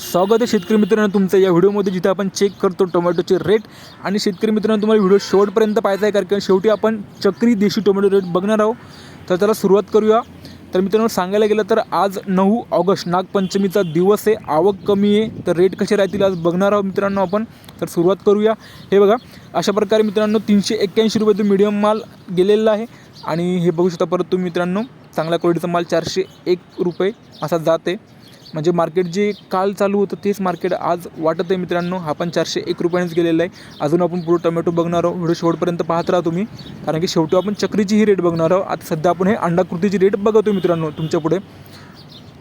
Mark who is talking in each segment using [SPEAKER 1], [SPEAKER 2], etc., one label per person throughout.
[SPEAKER 1] स्वागत आहे शेतकरी मित्रांनो तुमचं या व्हिडिओमध्ये जिथे आपण चेक करतो टोमॅटोचे रेट आणि शेतकरी मित्रांनो तुम्हाला व्हिडिओ शेवटपर्यंत पाहायचा आहे कारण की शेवटी आपण चक्री देशी टोमॅटो रेट बघणार आहोत. तर त्याला सुरुवात करूया. तर मित्रांनो सांगायला गेलं तर आज नऊ ऑगस्ट नागपंचमीचा दिवस आहे आवक कमी आहे तर रेट कसे राहतील आज बघणार आहोत मित्रांनो आपण. तर सुरुवात करूया. हे बघा अशा प्रकारे मित्रांनो तीनशे एक्क्याऐंशी रुपये मिडियम माल गेलेला आहे. आणि हे बघू शकता परत तुम्ही मित्रांनो चांगल्या क्वालिटीचा माल चारशे एक रुपये असा जात आहे. म्हणजे मार्केट जे काल चालू होतं तेच मार्केट आज वाटत आहे मित्रांनो. हा पण चारशे एक रुपयानेच गेलेला आहे. अजून आपण पुढे टोमॅटो बघणार आहोत. व्हिडिओ शेवटपर्यंत पाहत राहा तुम्ही. कारण की शेवटी आपण चक्रीची ही रेट बघणार आहोत. आता सध्या आपण हे अंडाकृतीची रेट बघतो मित्रांनो तुमच्यापुढे.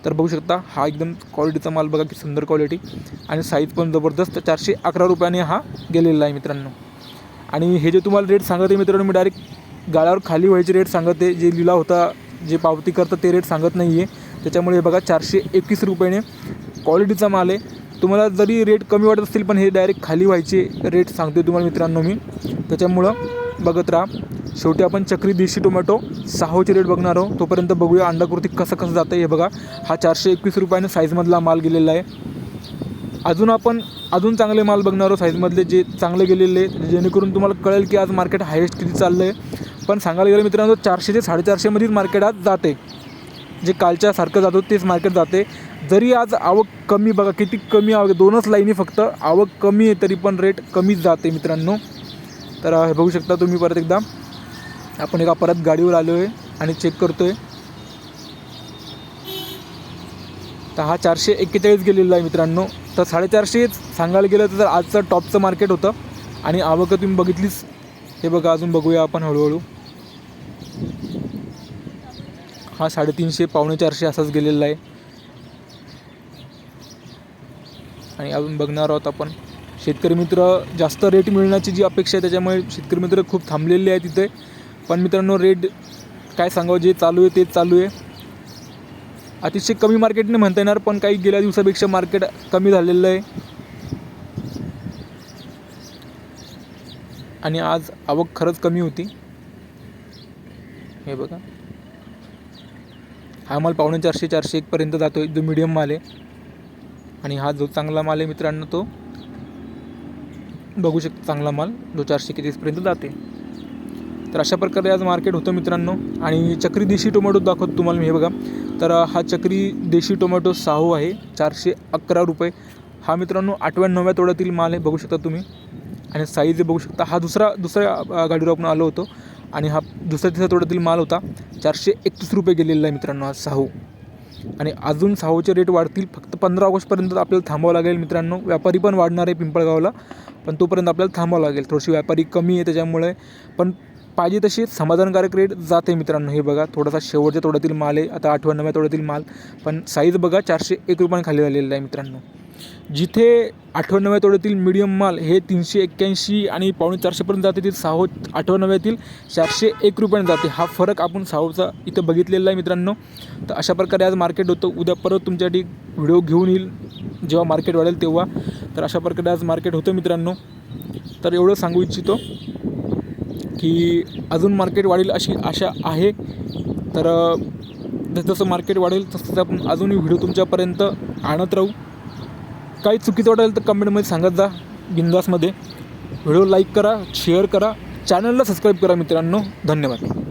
[SPEAKER 1] तर बघू शकता हा एकदम क्वालिटीचा माल बघा की सुंदर क्वालिटी आणि साईज पण जबरदस्त चारशे अकरा रुपयाने हा गेलेला आहे मित्रांनो. आणि हे जे तुम्हाला रेट सांगत आहे मित्रांनो मी डायरेक्ट गाळ्यावर खाली व्हायचे रेट सांगत आहे. जे लिहिला होता जे पावती करतं ते रेट सांगत नाही आहे त्याच्यामुळे हे बघा चारशे एकवीस रुपयाने क्वालिटीचा माल आहे. तुम्हाला जरी रेट कमी वाटत असतील पण हे डायरेक्ट खाली व्हायचे रेट सांगतो तुम्हाला मित्रांनो मी. त्याच्यामुळं बघत राहा. शेवटी आपण चक्री देशी टोमॅटो सहाचे रेट बघणार आहोत. तोपर्यंत बघूया अंडाकृती कसं कसं जातं हे बघा हा चारशे एकवीस रुपयाने साईजमधला माल गेलेला आहे. अजून आपण अजून चांगले माल बघणार आहोत साईजमधले जे चांगले गेलेले जेणेकरून तुम्हाला कळेल की आज मार्केट हायेस्ट किती चाललं आहे पण सांगायला गेलं मित्रांनो चारशे ते साडेचारशेमध्येच मार्केट आज जाते जे कालच्या सारखं जातो तेच मार्केट जाते. जरी आज आवक कमी बघा किती कमी आवक दोनच लाईनी फक्त. आवक कमी आहे तरी पण रेट कमीच जाते मित्रांनो. तर हे बघू शकता तुम्ही परत एकदा. आपण एका परत गाडीवर आलो आहे आणि चेक करतो आहे तर हा चारशे एक्केचाळीस गेलेला आहे मित्रांनो. तर साडेचारशेच सांगायला गेलं तर आजचं टॉपचं मार्केट होतं. आणि आवक तुम्ही बघितलीच. हे बघा अजून बघूया आपण हळूहळू. हा साडेतीनशे पावणे चारशे असाच गेलेला आहे. आणि अजून बघणार आहोत आपण. शेतकरी मित्र जास्त रेट मिळण्याची जी अपेक्षा आहे त्याच्यामुळे शेतकरी मित्र खूप थांबलेले आहे तिथे पण मित्रांनो रेट काय सांगावं जे चालू आहे तेच चालू आहे. अतिशय कमी मार्केटने म्हणता येणार पण काही गेल्या दिवसापेक्षा मार्केट कमी झालेलं आहे. आणि आज आवक खरंच कमी होती. हे बघा. हा माल पावणे चारशे चारशे एकपर्यंत जातो आहे जो मिडियम माल आहे. आणि हा जो चांगला माल आहे मित्रांनो तो बघू शकतो चांगला माल जो चारशे कितीसपर्यंत जाते. तर अशा प्रकारे आज मार्केट होतं मित्रांनो. आणि चक्री देशी टोमॅटो दाखवतो तुम्हाला मी हे बघा. तर हा चक्री देशी टोमॅटो साहू आहे चारशे अकरा रुपये. हा मित्रांनो आठव्या नवव्या तोड्यातील माल आहे बघू शकता तुम्ही. आणि साईज बघू शकता. हा दुसरा दुसऱ्या गाडीवर आपण आलो होतो. आणि हा दुसऱ्या तिसऱ्या तोड्यातील माल होता. चारशे एकतीस रुपये गेलेला आहे मित्रांनो आज साहू. आणि अजून साहूचे रेट वाढतील. फक्त पंधरा ऑगस्टपर्यंत आपल्याला थांबावं लागेल मित्रांनो. व्यापारी पण वाढणार आहे पिंपळगावला. पण तोपर्यंत आपल्याला थांबावं लागेल. थोडीशी व्यापारी कमी आहे त्याच्यामुळे. पण पाहिजे तशी समाधानकारक रेट जाते मित्रांनो. हे बघा थोडासा शेवटच्या तोड्यातील माल आहे. आता आठव्या नव्या तोड्यातील माल. पण साईज बघा चारशे एक रुपयाने खाली झालेला आहे मित्रांनो. जिथे आठवणव्या तोड्यातील मिडियम माल हे तीनशे एक्क्याऐंशी आणि पावणे चारशेपर्यंत जाते तिथे साहो आठवणव्यातील चारशे एक रुपयाने जाते. हा फरक आपण साहोचा इथं बघितलेला आहे मित्रांनो. तर अशा प्रकारे आज मार्केट होतं. उद्या परत तुमच्यासाठी व्हिडिओ घेऊन येईल. जेव्हा मार्केट वाढेल तेव्हा. तर अशा प्रकारे आज मार्केट होतं मित्रांनो. तर एवढं सांगू इच्छितो की अजून मार्केट वाढेल अशी आशा आहे. तर जसं मार्केट वाढेल तसंच आपण अजूनही व्हिडिओ तुमच्यापर्यंत आणत राहू. काही चुकीचं वाटेल तर कमेंटमध्ये सांगत जा बिंदासमध्ये. व्हिडिओ लाईक करा शेअर करा. चॅनलला सबस्क्राईब करा मित्रांनो. धन्यवाद.